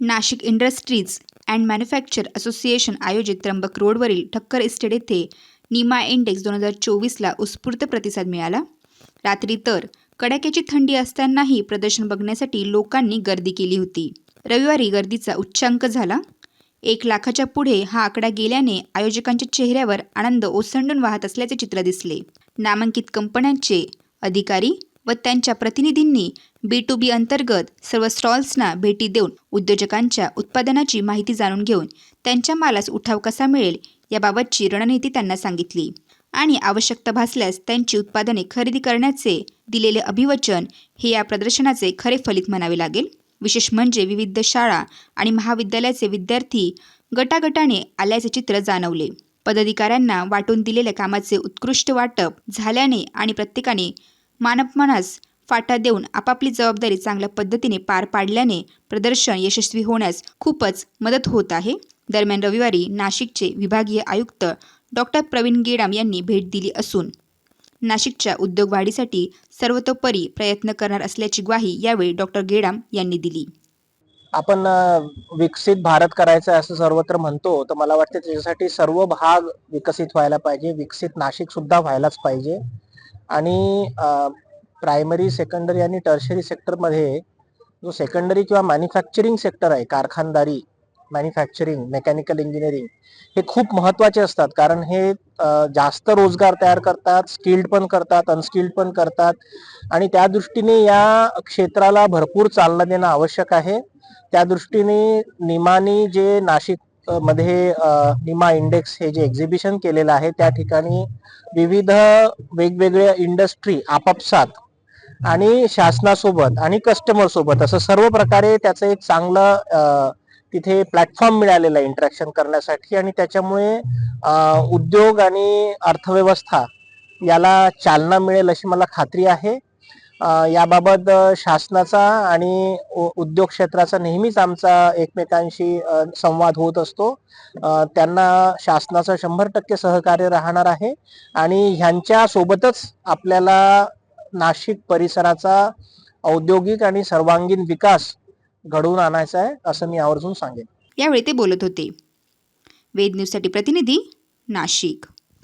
Nashik industries and manufacture association आयोजित त्र्यंबक रोडवरील Thakkar estate येथे निमा इंडेक्स दोन हजार चोवीसला उत्स्फूर्त प्रतिसाद मिळाला. रात्री तर कडाक्याची थंडी असतानाही प्रदर्शन बघण्यासाठी लोकांनी गर्दी केली होती. रविवारी गर्दीचा उच्चांक झाला. एक लाखाच्या पुढे हा आकडा गेल्याने आयोजकांच्या चेहऱ्यावर आनंद ओसंडून वाहत असल्याचे चित्र दिसले. नामांकित कंपन्यांचे अधिकारी व त्यांच्या प्रतिनिधींनी बी टू बी अंतर्गत सर्व स्टॉल्सना भेटी देऊन उद्योजकांच्या उत्पादनाची माहिती जाणून घेऊन त्यांच्या मालास उठाव कसा मिळेल याबाबतची रणनीती त्यांना सांगितली. आणि आवश्यकता भासल्यास त्यांची उत्पादने खरेदी करण्याचे दिलेले अभिवचन हे या प्रदर्शनाचे खरे फलित म्हणावे लागेल. विशेष म्हणजे विविध शाळा आणि महाविद्यालयाचे विद्यार्थी गटागटाने आल्याचे चित्र जाणवले. पदाधिकाऱ्यांना वाटून दिलेल्या कामाचे उत्कृष्ट वाटप झाल्याने आणि प्रत्येकाने मानपमानास फाटा देऊन आपापली जबाबदारी चांगल्या पद्धतीने पार पाडल्याने प्रदर्शन यशस्वी होण्यास खूपच मदत होत आहे. दरम्यान रविवारी नाशिकचे विभागीय आयुक्त डॉक्टर प्रवीण गेडाम यांनी भेट दिली असून नाशिकच्या उद्योग वाढीसाठी सर्वतोपरी प्रयत्न करणार असल्याची ग्वाही यावेळी डॉक्टर गेडाम यांनी दिली. आपण विकसित भारत करायचं असं सर्वत्र म्हणतो तर मला वाटतं त्याच्यासाठी सर्व भाग विकसित व्हायला पाहिजे. विकसित नाशिक सुद्धा व्हायलाच पाहिजे. आणि प्रायमरी सेकंडरी आणि टर्शरी सेक्टरमध्ये जो सेकंडरी किंवा मॅन्युफॅक्चरिंग सेक्टर आहे कारखानदारी मॅन्युफॅक्चरिंग मेकॅनिकल इंजिनिअरिंग हे खूप महत्त्वाचे असतात. कारण हे जास्त रोजगार तयार करतात स्किल्ड पण करतात अनस्किल्ड पण करतात. आणि त्या दृष्टीने या क्षेत्राला भरपूर चालना देणं आवश्यक आहे. त्या दृष्टीने निमानी जे नाशिक मध्ये निमा इंडेक्स हे जे एक्झिबिशन केलेलं आहे त्या ठिकाणी विविध वेगवेगळ्या इंडस्ट्री आपापसात आणि शासनासोबत आणि कस्टमर सोबत असं सर्व प्रकारे त्याचं एक चांगलं तिथे प्लॅटफॉर्म मिळालेला आहे इंटरॅक्शन करण्यासाठी आणि त्याच्यामुळे उद्योग आणि अर्थव्यवस्था याला चालना मिळेल अशी मला खात्री आहे. याबाबत शासनाचा आणि उ- उद्योग क्षेत्राचा नेहमीच आमचा एकमेकांशी संवाद होत असतो. त्यांना शासनाचं शंभर टक्के सहकार्य राहणार आहे आणि ह्यांच्या सोबतच आपल्याला नाशिक परिसराचा औद्योगिक आणि सर्वांगीण विकास घडवून आणायचा आहे असं मी आवर्जून सांगेन. यावेळी ते बोलत होते. वेद न्यूजसाठी प्रतिनिधी नाशिक.